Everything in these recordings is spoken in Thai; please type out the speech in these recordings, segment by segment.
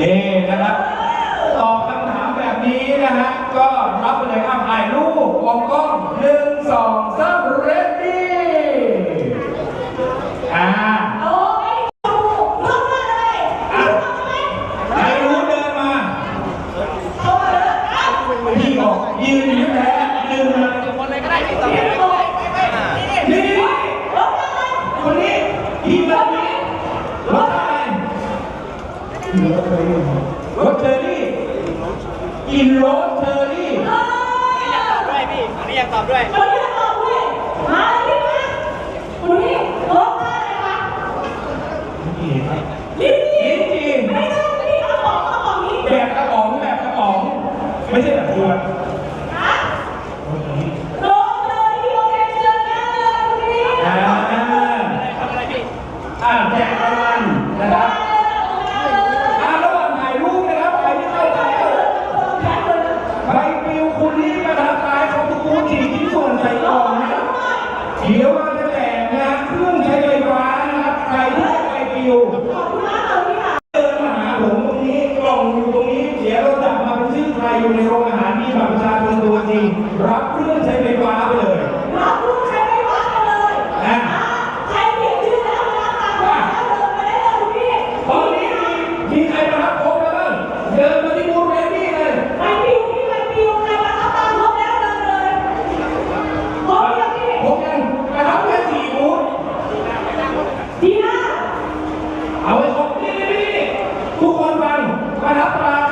นี่นะครับตอบคำถามแบบนี้นะฮะก็รับไปเลยอะถ่ายรูปวงกล้องหนึ่งสองสาม โรถเชอรี่อินโรถเชอรี่ไม่อยากตอบด้วยพี่อันนี้อยากตอบด้วยคุณยังบอกว่ามาเรื่องลิ้นจี่ต้องพี่เขาบอกต้องบอกนี้แบบกระป๋องแบบกระป๋องไม่ใช่แบบขวด vai lá para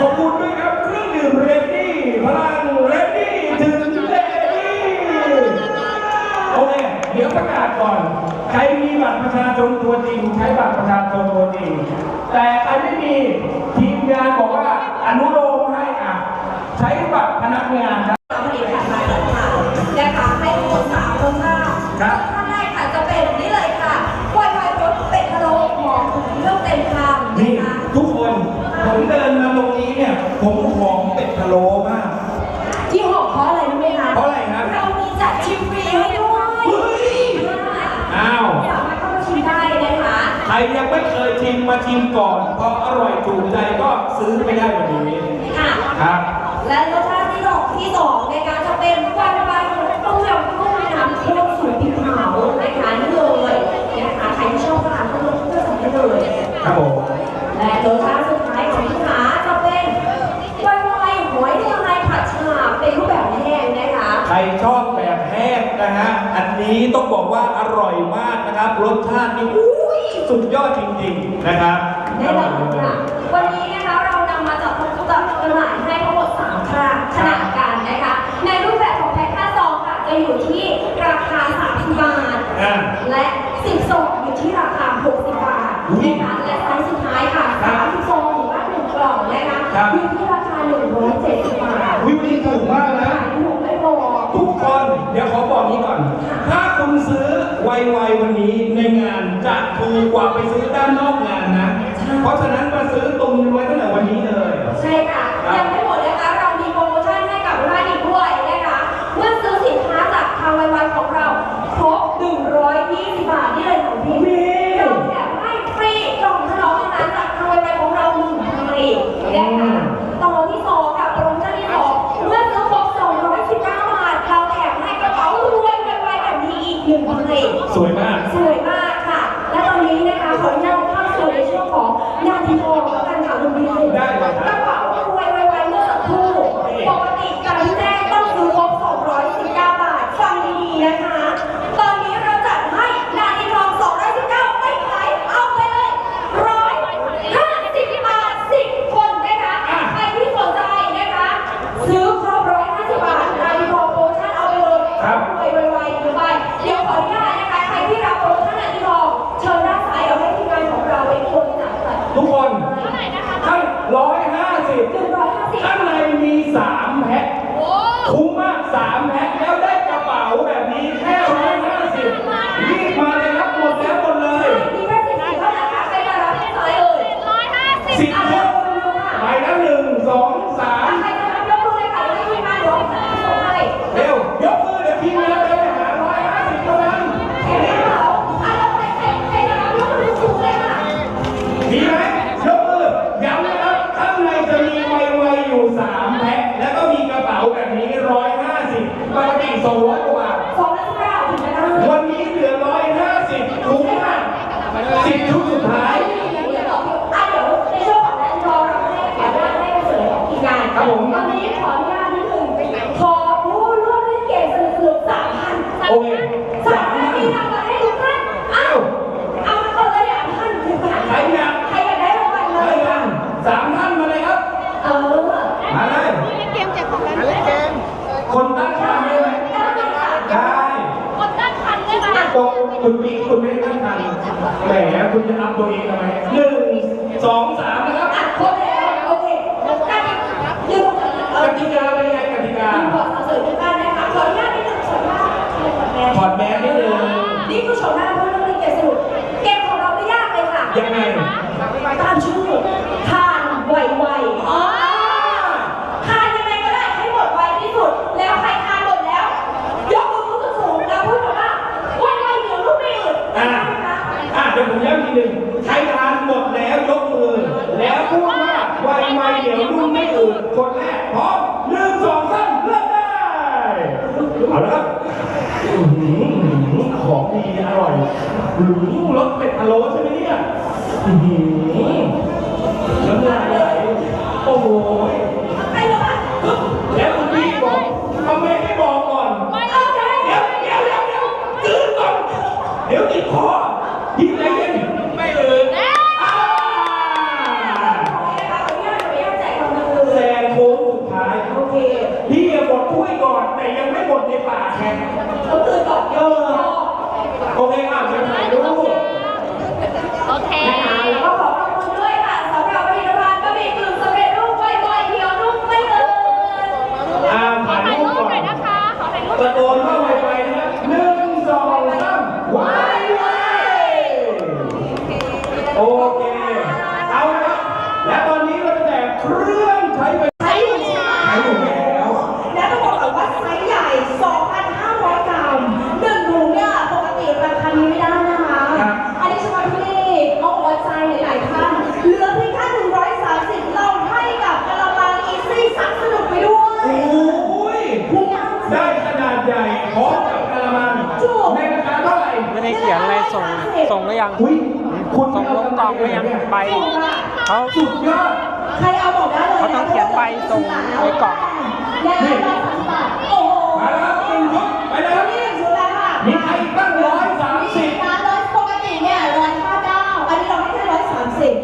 ขอบคุณด้วยครับเครื่องดื่มเรนนี่พลังเรนนี่ถึงเรนนี่โอเคเดี๋ยวประกาศก่อน ใครมีบัตรประชาชนตัวจริง ใช้บัตรประชาชนตัวจริง แต่ใครไม่มีทีมงานบอกว่าอนุโล รยังไม่เคยชิมมาชิมก่อนพออร่อยถูกใจก็ซื้อไปได้แบบนี้ค่ะ ครับ และรสชาติที่สองที่สองนะคะจะเป็นควันงบางต้มยำกุ้งแม่น้ำโค้นสูตรพริกเผานะคะนี่เลยนะคะใครที่ชอบทานก็ลองก็สั่งได้เลยครับผมและรสชาติสุดท้ายของพี่ขาจะเป็นกวางไวหอยเรียขัดฉาเป็นรูปแบบแห้งนะคะใครชอบแบบแห้งนะฮะอันนี้ต้องบอกว่าอร่อยมากนะครับรสชาตินี่ สุดยอดจริงๆนะครับ ได้รับค่ะ ถูกกว่าไปซื้อด้านนอกงานนะ เพราะฉะนั้นมาซื้อตุนไว้ตั้งแต่วันนี้เลย ใช่ค่ะ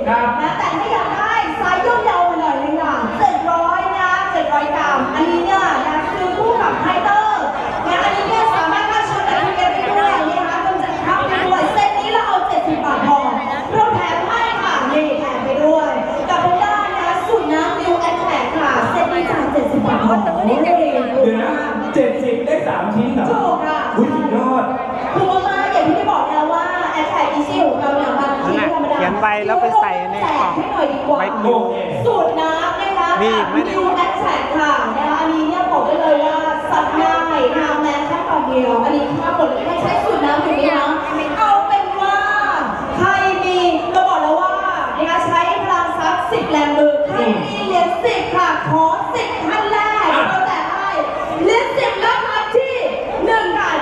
นะแต่ถ้าอยากได้สายย่อมเยาวหน่อยเลยค่ะเจ็ดร้อยนะเจ็ดร้อยกรัมอันนี้เนี่ยนะคือคู่กับไฮเตอร์นะอันนี้เนี่ยสามารถค่าชุดอันนี้ได้ด้วยนะคะกำจัดคราบไปด้วยเซตนี้เราเอาเจ็ดสิบบาทพอเราแถมให้ค่ะนี่แถมไปด้วยกับก้านนะสูตรน้ำดิวแอนแทกค่ะเซตนี้จ่เจ็ดสิบบาทพองเดี๋ยวนะเจ็ดสิบได้สามชิ้น ไปแล้วไปใส่ในกล่องไว้ดูสูตรน้ำนะคะมีไม่แอนแท็กค่ะนะคะอันนี้เนี่ยบอกได้เลยว่าสัตว์ง่ายน้ำแม้แค่ก่อนเดียว อันนี้ค่าหมดเลยไม่ใช้สูตรน้ำอยู่นะเอาเป็นว่าใครมีก็บอกแล้วว่านะคะใช้พลังทรัพย์สิบแรงมือใครมีเหรียญสิบค่ะขอสิบท่นแรกก็แต่ให้เหรียญสิบแล้วมาที่หนึ่งกัน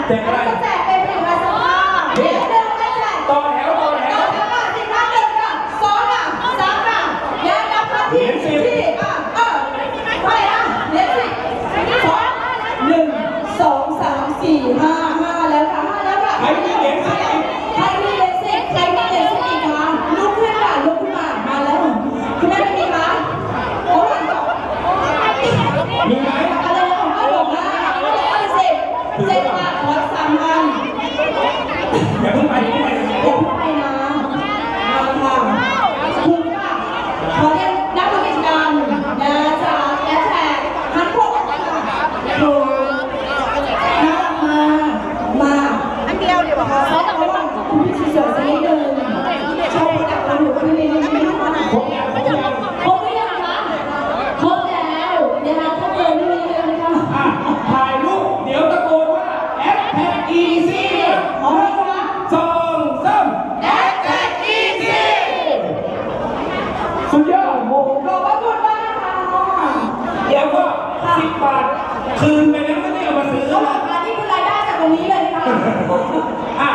อะ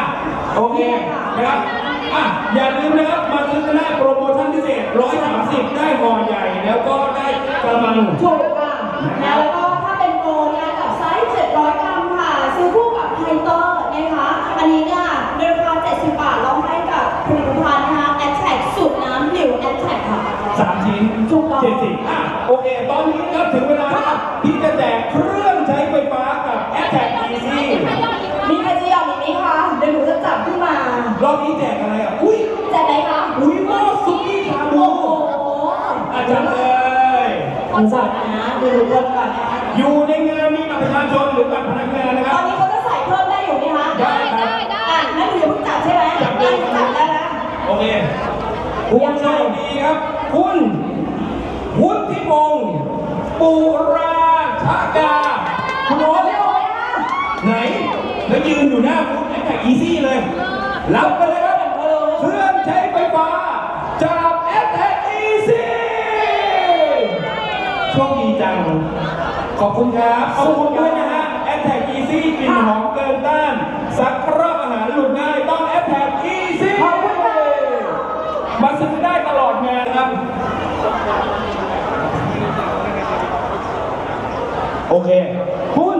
โอเคนะครับอะอย่าลืมนะครับมาซื้อกันได้โปรโมชั่นพิเศษร้อยสามสิบได้ห่อใหญ่แล้วก็ได้กระมัง ถูกค่ะแล้วก็ อบนี้แจกอะไรอะ อุ้ยแจกไหนคะอุ้ยหม้อซุกี้ชาบูโอ้โหอาจารย์เลยคนจัดนะดูดูคนก่อนนะคะอยู่ในงานมีบัตรประชาชนหรือบัตรพนักงานนะคตรัอบนนี้เขาจะใส่เพิ่มได้อยู่ไหมคะ ได้ครับอะนั่นหนูอย่าเพิ่งจับใช่ไหมจับเลยได้จับแล้วนะโอเคผู้โชคดีครับ คุณวุฒิพงศ์ปุราชกาคุณโอ๊ตเร็วเลยนะไหน แล้วยืนอยู่หน้าบูธแอคแท็กอีซี่เลย รับไปเลยครับเครื่องใช้ไฟฟ้า จากแอคแท็กอีซี่โชคดีจัง ขอบคุณครับขอบคุณด้วยนะฮะแอคแท็กอีซี่กลิ่นหอมเกินต้านสักครอบอาหารหลุดง่ายต้องแอคแท็กอีซี่มาซื้อได้ตลอดงานครับ โอเค คุณ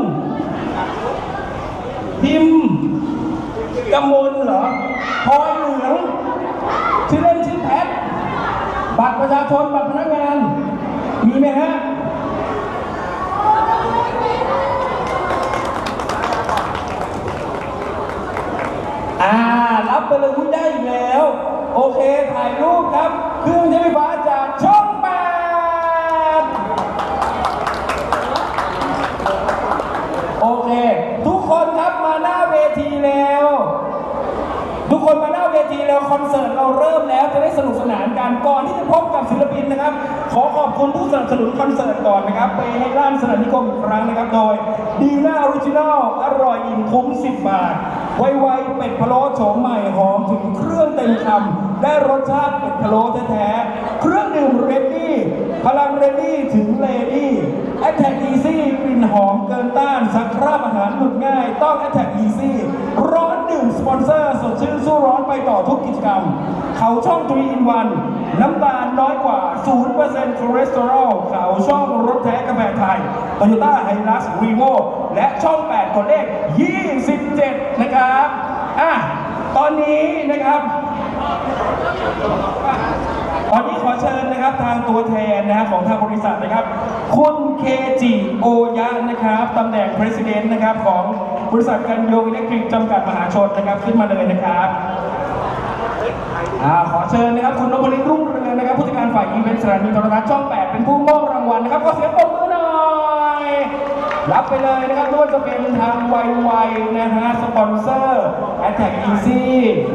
พิมพ์กำมลเหรอ พลอยเหลืองชื่อเล่นชื่อแพทบัตรประชาชนบัตรพนักงาน มีไหมฮะอ่า รับไปเลยคุณได้อีกแล้ว โอเค ถ่ายรูปครับ เครื่องใช้ไฟฟ้าจากช่องแปดโอเค ทุกคนครับมาหน้าเวทีแล้ว ทุกคนมาหน้าเวที แล้วคอนเสิร์ตเราเริ่มแล้วจะได้สนุกสนานกันก่อนที่จะพบกับศิลปินนะครับ ขอขอบคุณผู้สนับสนุนคอนเสิร์ตก่อนนะครับไปให้ร้านสนามนิคมอีกครั้งนะครับโดยดีน่าออริจินอลอร่อยอิ่มคุ้ม 10 บาท ไวๆเป็ดพะโล้โฉมใหม่หอมถึงเครื่องเต็มคำได้รสชาติเป็ดพะโล้แท้ๆเครื่องดื่มเรดดี้พลังเรดดี้ถึงเลดี้แอ t แทกอีซี่กลิ่นหอมเกินต้านซักคราบอาหารหลุดง่าย ต้องแอ t แทกอีซี่ มสปอนเซอร์สดชื่นสู้ร้อนไปต่อทุกกิจกรรม เขาช่อง3 in 1น้ำตาลน้อยกว่า 0%คอเลสเตอรอลเขาช่องรถแท้กาแฟไทย Toyota Hilux Revo และช่อง8คนเลข 27 นะครับอะตอนนี้นะครับตอนนี้ขอเชิญนะครับทางตัวแทนนะฮะของทางบริษัทนะครับ คุณเคจิโอยะนะครับตำแหน่ง President นะครับของ บริษัทกันโยอิเล็กทริกจำกัดมหาชนนะครับขึ้นมาเลยนะครับอขอเชิญนะครับคุณนพลิตรุ่งเรืองนะครับผู้จัดการฝ่ายอีเวนต์สถานีโทรทัศน์ช่อง 8 เป็นผู้มอบรางวัลนะครับขอเสียงปรบมือหน่อยรับไปเลยนะครับไม่ว่าจะเป็นทางไวไวนะฮะสปอนเซอร์ Attack Easy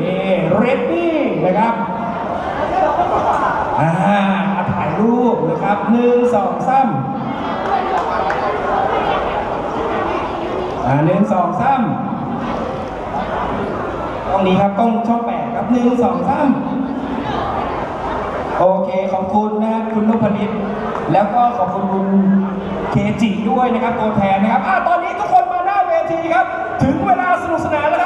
นี่เรดดี้นะครับอ่าถ่ายรูปนะครับหนึ่งสองสาม อ่าหนึ่งสองสามกล้องนี้ครับกล้องช่องแปดครับหนึ่งสองสามโอเคขอบคุณนะครับคุณนพนิตแล้วก็ขอบคุณคุณเคจิด้วยนะครับตัวแทนนะครับอ่าตอนนี้ทุกคนมาหน้าเวทีครับ ถึงเวลาสนุกสนานแล้ว